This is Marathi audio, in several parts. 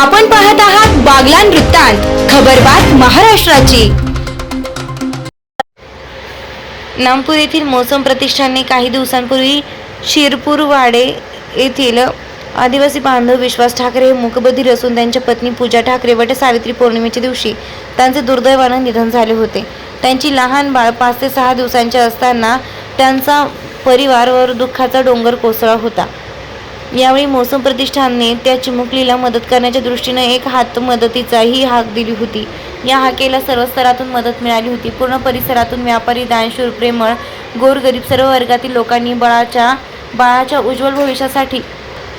आपण पाहत आहात बागलान वृत्तांत खबरबात महाराष्ट्राची. नामपूर येथील मौसम प्रतिष्ठानने काही दिवसांपूर्वी शिरपूरवाडे येथील आदिवासी बांधव विश्वास ठाकरे हे मुकबधीर असून त्यांच्या पत्नी पूजा ठाकरे वट सावित्री पौर्णिमेच्या दिवशी त्यांचे दुर्दैवानं निधन झाले होते. त्यांची लहान बाळ पाच ते सहा दिवसांचे असताना त्यांचा परिवारवर दुःखाचा डोंगर कोसळा होता. यावेळी मौसम प्रतिष्ठानने त्या चिमुकलीला मदत करण्याच्या दृष्टीने एक हात मदतीचाही हाक दिली होती. या हाकेला सर्व स्तरातून मदत मिळाली होती. पूर्ण परिसरातून व्यापारी दानशूर प्रेमळ गोरगरीब सर्व वर्गातील लोकांनी बाळाच्या बाळाच्या उज्ज्वल भविष्यासाठी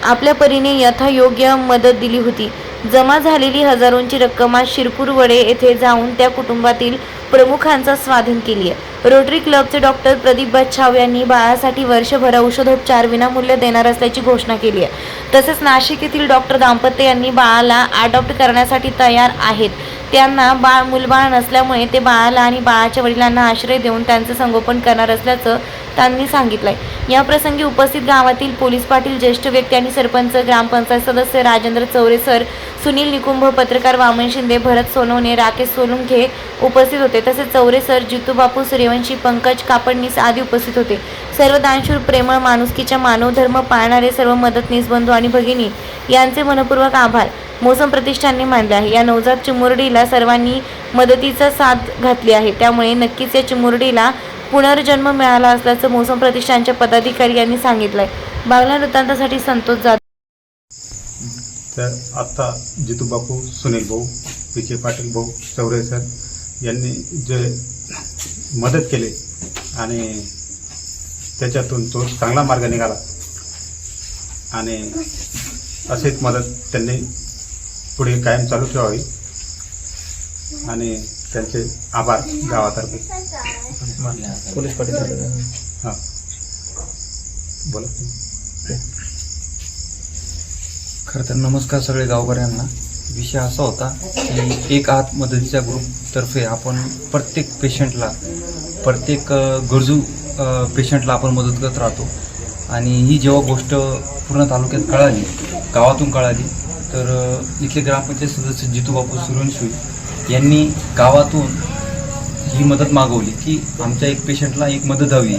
आपल्या परीने यथायोग्य मदत दिली होती. जमा झालेली हजारोंची रक्कम आज शिरपूर वडे येथे जाऊन त्या कुटुंबातील प्रमुखांचा स्वाधीन केली आहे. रोटरी क्लबचे डॉक्टर प्रदीप बच्छाव यांनी बाळासाठी वर्षभर औषधोपचार विनामूल्य देणार असल्याची घोषणा केली आहे. तसेच नाशिक येथील डॉक्टर दाम्पत्य यांनी बाळाला अडॉप्ट करण्यासाठी तयार आहेत. त्यांना बाळ मूलबाळ नसल्यामुळे ते बाळाला आणि बाळाच्या वडिलांना आश्रय देऊन त्यांचं संगोपन करणार असल्याचं त्यांनी सांगितलंय. आहे याप्रसंगी उपस्थित गावातील पोलीस पाटील ज्येष्ठ व्यक्ती आणि सरपंच ग्रामपंचायत सदस्य राजेंद्र चौरे सर सुनील निकुंभ पत्रकार वामन शिंदे भरत सोनवणे राकेश सोलुंखे उपस्थित होते. तसेच चौरे सर जितूबापू सूर्यवंशी पंकज कापडनीस आदी उपस्थित होते. सर्व दानशूर प्रेमळ माणुसकीच्या मानवधर्म पाळणारे सर्व मदतनीस बंधू आणि भगिनी यांचे मनपूर्वक आभार. मोसम प्रतिष्ठानने मानले आहे. या नवजात चिमुरडीला सर्वांनी मदतीचा साथ घातली आहे. त्यामुळे नक्कीच या चिमुरडीला पुनर्जन्म मिळाला असल्याचं मोसम प्रतिष्ठानच्या पदाधिकारी यांनी सांगितलंय. बागला वृत्तांतासाठी संतोष जाधव. तर आत्ता जितू बापू सुनील भाऊ विखे पाटील भाऊ चौरे सर यांनी जे मदत केली आणि त्याच्यातून तो चांगला मार्ग निघाला. आणि अशीच मदत त्यांनी पुढे कायम चालू ठेवावी. आणि त्यांचे आभार गावातर्फे. पोलीस पाटील. हां. बोला. खरं तर नमस्कार सगळे गावकऱ्यांना. विषय असा होता की एक आत मदतीच्या ग्रुपतर्फे आपण प्रत्येक पेशंटला प्रत्येक गरजू पेशंटला आपण मदत करत राहतो. आणि ही जेव्हा गोष्ट पूर्ण तालुक्यात कळाली गावातून कळाली तर इथले ग्रामपंचायत सदस्य जितूबापू सुरवंशी यांनी गावातून ही मदत मागवली की आमच्या एक पेशंटला एक मदत हवी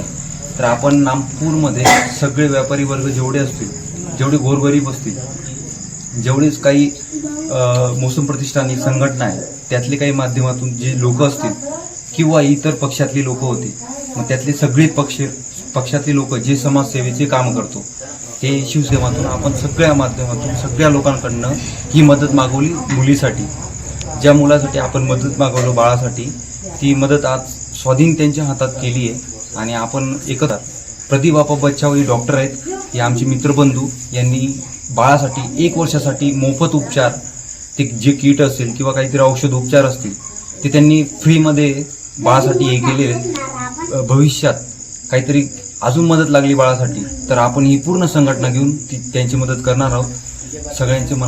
तर आपण नामपूरमध्ये सगळे व्यापारी वर्ग जेवढे असतील जेवढे गोरगरीब असतील जेवढेच काही मोसम प्रतिष्ठानिक संघटना आहे त्यातले काही माध्यमातून जे लोक असतील किंवा इतर पक्षातली लोक होती मग त्यातले सगळे पक्ष पक्षातले लोक जे समाजसेवेचे काम करतो ते शिवसेनेतून आपण सगळ्या माध्यमातून सगळ्या लोकांकडनं ही मदत मागवली मुलीसाठी. ज्या मुलासाठी आपण मदत मागवलो बाळासाठी ती मदत आज स्वाधीन त्यांच्या हातात केली आहे आणि आपण एकत्र प्रदीप बापा बच्चाव हे डॉक्टर आहेत हे आमचे मित्रबंधू यांनी बाळासाठी एक वर्षासाठी मोफत उपचार ते जे किट असेल किंवा काहीतरी औषध उपचार असतील ते त्यांनी फ्रीमध्ये बाळासाठी हे केलेले भविष्यात काहीतरी अजून मदत लागली बाळासाठी तर आपण ही पूर्ण संघटना घेऊन ती त्यांची मदत करणार आहोत. सगळ्यांचे मना